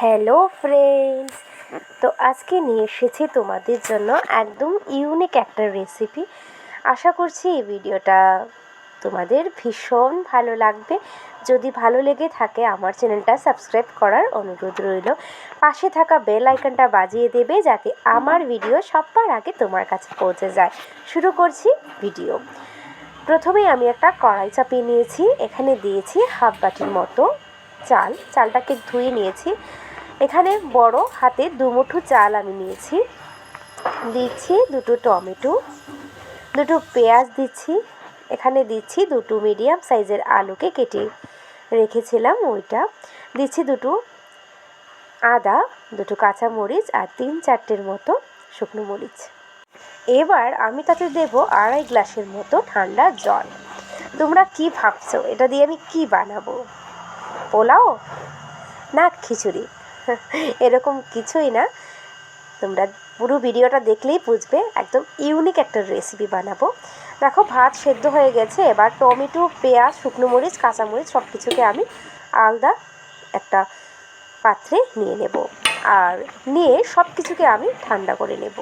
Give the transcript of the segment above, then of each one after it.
Hello friends তো আজকে নিয়ে এসেছি তোমাদের জন্য একদম ইউনিক একটা রেসিপি আশা করছি এই ভিডিওটা তোমাদের ভীষণ ভালো লাগবে। যদি ভালো লেগে থাকে, আমার চ্যানেলটা সাবস্ক্রাইব করার অনুরোধ রইল। পাশে থাকা বেল আইকনটা বাজিয়ে দেবে যাতে আমার ভিডিও সবার আগে তোমার কাছে পৌঁছে যায়। শুরু করছি ভিডিও প্রথমেই আমি একটা কড়াই চাপিয়ে নিয়েছি। এখানে দিয়েছি হাফ বাটির মতো চাল। চালটাকে ধুয়ে নিয়েছি। এখানে বড় হাতে দুমুঠো চাল আমি নিয়েছি। দিচ্ছি দুটো টমেটো, দুটো পেঁয়াজ দিচ্ছি। এখানে দিচ্ছি দুটো মিডিয়াম সাইজের আলুকে কেটে রেখেছিলাম ওইটা। দিচ্ছি দুটো আদা, দুটো কাঁচা মরিচ আর তিন চারটের মতো শুকনো মরিচ। এবার আমি তাতে দেব আড়াই গ্লাসের মতো ঠান্ডা জল। তোমরা কি ভাবছ? এটা দিয়ে আমি কি বানাবো? পোলাও? না খিচুড়ি? এরকম কিছুই না। তোমরা পুরো ভিডিওটা দেখলেই বুঝবে, একদম ইউনিক একটা রেসিপি বানাবো। দেখো, ভাত সেদ্ধ হয়ে গেছে, এবার টমেটো, পেঁয়াজ, শুকনো মরিচ কাঁচামরিচ সব কিছুকে আমি আলাদা একটা পাত্রে নিয়ে নেব। আর নিয়ে সব কিছুকে আমি ঠান্ডা করে নেব।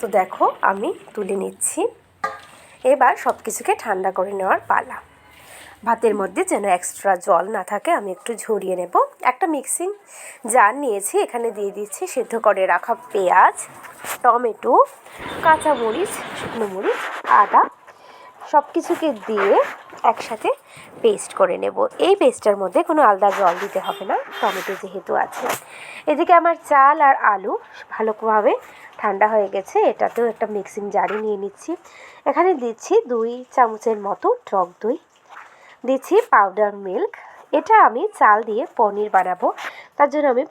তো দেখো, আমি তুলে নিচ্ছি। এবার সব কিছুকে ঠান্ডা করে নেওয়ার পালা। ভাতের মধ্যে যেন এক্সট্রা জল না থাকে, আমি একটু ঝরিয়ে নেব। একটা মিক্সিং জার নিয়েছি, এখানে দিয়ে দিচ্ছি সেদ্ধ করে রাখা পেঁয়াজ, টমেটো, কাঁচামরিচ, শুকনো মরিচ, আদা সব কিছুকে দিয়ে একসাথে পেস্ট করে নেব। এই পেস্টটার মধ্যে কোনো আলাদা জল দিতে হবে না, টমেটো যেহেতু আছে। এদিকে আমার চাল আর আলু ভালোভাবে ঠান্ডা হয়ে গেছে, এটাতেও একটা মিক্সিং জারি নিয়ে নিচ্ছি। এখানে দিচ্ছি দুই চামচের মতো টক দই। দিচ্ছি পাউডার মিল্ক এটা আমি চাল দিয়ে পনির বানাবো। তার জন্য আমি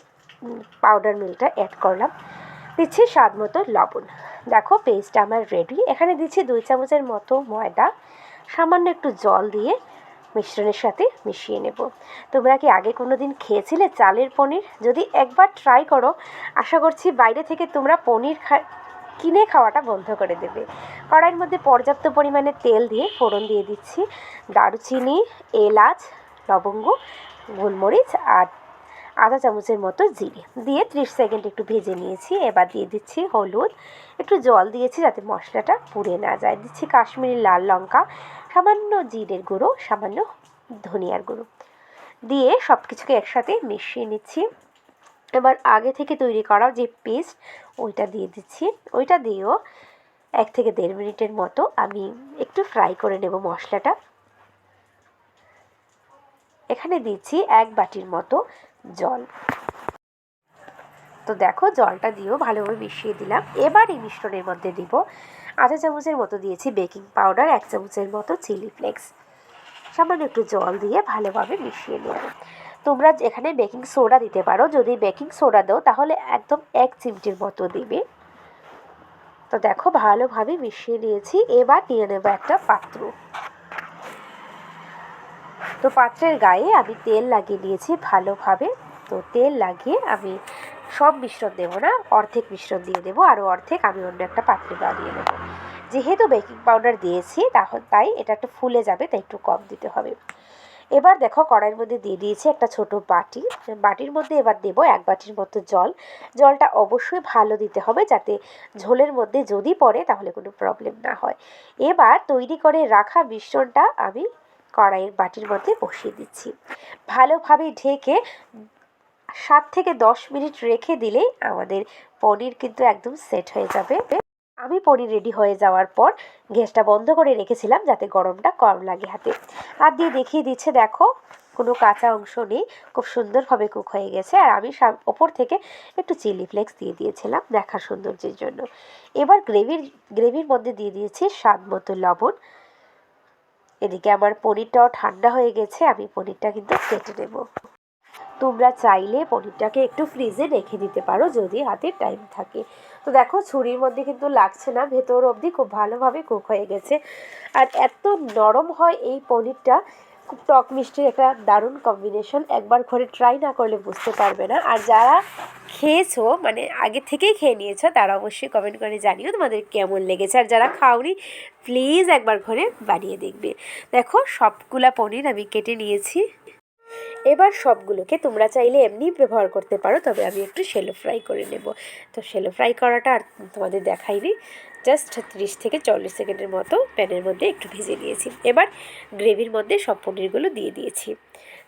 পাউডার মিল্কটা অ্যাড করলাম। দিচ্ছি স্বাদ মতো লবণ। দেখো পেস্ট আমার রেডি এখানে দিচ্ছি দুই চামচের মতো ময়দা। সামান্য একটু জল দিয়ে মিশ্রণের সাথে মিশিয়ে নেব। তোমরা কি আগে কোনো দিন খেয়েছিলে চালের পনির? যদি একবার ট্রাই করো, আশা করছি বাইরে থেকে তোমরা পনির খা কিনে খাওয়াটা বন্ধ করে দেবে। কড়াইয়ের মধ্যে পর্যাপ্ত পরিমাণে তেল দিয়ে ফোড়ন দিয়ে দিচ্ছি। দারুচিনি, এলাচ, লবঙ্গ, গোলমরিচ আর আধা চামচের মতো জিরে। দিয়ে ত্রিশ সেকেন্ড একটু ভেজে নিয়েছি। এবার দিয়ে দিচ্ছি হলুদ। একটু জল দিয়েছি যাতে মশলাটা পুড়ে না যায়। দিচ্ছি কাশ্মীরি লাল লঙ্কা, সামান্য জিরের গুঁড়ো, সামান্য ধনিয়ার গুঁড়ো। দিয়ে সব কিছুকে একসাথে মিশিয়ে নিচ্ছি। এবার আগে থেকে তৈরি করা যে পেস্ট, ওইটা দিয়ে দিচ্ছি। ওইটা দিয়েও এক থেকে দেড় মিনিটের মতো আমি একটু ফ্রাই করে নেব মশলাটা। এখানে দিচ্ছি এক বাটির মতো জল। তো দেখো, জলটা দিয়েও ভালোভাবে মিশিয়ে দিলাম। এবার এই মিশ্রণের মধ্যে দিব আধা চামচের মতো দিয়েছি বেকিং পাউডার, এক চামচের মতো চিলি ফ্লেক্স। সামান্য একটু জল দিয়ে ভালোভাবে মিশিয়ে নেব তোমরা এখানে বেকিং সোডা দিতে পারো। যদি বেকিং সোডা দাও, তাহলে একদম এক চিমটির মতো দিবে। তো দেখো, ভালোভাবে মিশিয়ে নিয়েছি। এবার নিয়ে নেব একটা পাত্র। তো পাত্রের গায়ে আমি তেল লাগিয়ে নিয়েছি ভালোভাবে। তো তেল লাগিয়ে আমি সব মিশ্রণ দেবো না, অর্ধেক মিশ্রণ দিয়ে দেবো। আর অর্ধেক আমি অন্য একটা পাত্রে বানিয়ে নেব। যেহেতু বেকিং পাউডার দিয়েছি তাহলে তাই এটা একটু ফুলে যাবে, তাই একটু কম দিতে হবে। এবার দেখো কড়াইয়ের মধ্যে দিয়ে দিয়েছি একটা ছোট বাটি। বাটির মধ্যে এবার দেবো এক বাটির মতো জল। জলটা অবশ্যই ভালো দিতে হবে যাতে ঝোলের মধ্যে যদি পড়ে তাহলে কোনো প্রবলেম না হয়। এবার তৈরি করে রাখা মিশ্রণটা আমি কড়াইয়ের বাটির মধ্যে বসিয়ে দিচ্ছি। ভালোভাবে ঢেকে সাত থেকে দশ মিনিট রেখে দিলে আমাদের পনির কিন্তু একদম সেট হয়ে যাবে। আমি পনির রেডি হয়ে যাওয়ার পর গ্যাসটা বন্ধ করে রেখেছিলাম যাতে গরমটা কম লাগে হাতে। হাত দিয়ে দেখিয়ে দিচ্ছে, দেখো, কোনো কাঁচা অংশ নেই, খুব সুন্দরভাবে কুক হয়ে গেছে। আর আমি ওপর থেকে একটু চিলি ফ্লেক্স দিয়ে দিয়েছিলাম দেখার সৌন্দর্যের জন্য। এবার গ্রেভির গ্রেভির মধ্যে দিয়ে দিয়েছি স্বাদ মতো লবণ। এদিকে আমার পনিরটাও ঠান্ডা হয়ে গেছে, আমি পনিরটা কিন্তু কেটে নেব। তোমরা চাইলে পনিরটাকে একটু ফ্রিজে রেখে দিতে পারো যদি হাতে টাইম থাকে। তো দেখো, ছুরির মধ্যে কিন্তু লাগছে না, ভেতর অবধি খুব ভালোভাবে কুক হয়ে গেছে। আর এত নরম হয় এই পনিরটা, খুব টক মিষ্টির একটা দারুণ কম্বিনেশন একবার ঘরে ট্রাই না করলে বুঝতে পারবে না। আর যারা খেয়েছো মানে আগে থেকেই খেয়ে নিয়েছো, তারা অবশ্যই কমেন্ট করে জানিও তোমাদের কেমন লেগেছে। আর যারা খাওনি প্লিজ একবার ঘরে বানিয়ে দেখবে। দেখো, সবগুলা পনির আমি কেটে নিয়েছি। এবার সবগুলোকে তোমরা চাইলে এমনি ব্যবহার করতে পারো, তবে আমি একটু শেলো ফ্রাই করে নেব। তো শেলো ফ্রাই করাটা আর তোমাদের দেখাইনি জাস্ট তিরিশ থেকে চল্লিশ সেকেন্ডের মতো প্যানের মধ্যে একটু ভেজে নিয়েছি। এবার গ্রেভির মধ্যে সব পনিরগুলো দিয়ে দিয়েছি,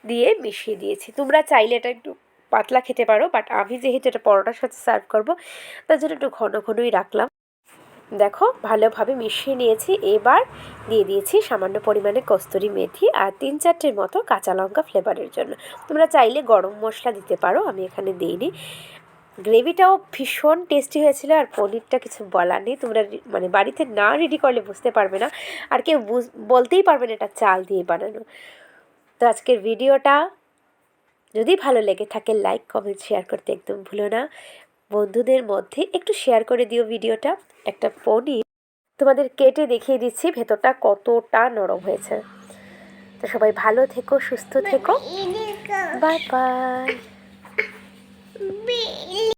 দিয়ে মিশিয়ে দিয়েছি। তোমরা চাইলে এটা একটু পাতলা খেতে পারো বাট আমি যেহেতু এটা পরোটার সাথে সার্ভ করব, তার জন্য একটু ঘন ঘনই রাখলাম। দেখো, ভালোভাবে মিশিয়ে নিয়েছি। এবার দিয়ে দিয়েছি সামান্য পরিমাণে কস্তুরি মেথি আর তিন চারটের মতো কাঁচা লঙ্কা ফ্লেভারের জন্য। তোমরা চাইলে গরম মশলা দিতে পারো, আমি এখানে দিইনি। গ্রেভিটাও ভীষণ টেস্টি হয়েছিল আর পনিরটা কিছু বলার নেই। তোমরা মানে বাড়িতে না রেডি করলে বুঝতে পারবে না। আর কেউ বলতেই পারবে না এটা চাল দিয়ে বানানো। তো আজকের ভিডিওটা, যদি ভালো লেগে থাকে লাইক কমেন্ট শেয়ার করতে একদম ভুলো না। বন্ধুদের মধ্যে একটু শেয়ার করে দিও ভিডিওটা একটা পনির তোমাদের কেটে দেখিয়ে দিচ্ছি ভেতরটা কতটা নরম হয়েছে। তো সবাই ভালো থেকো সুস্থ থেকো। Bye bye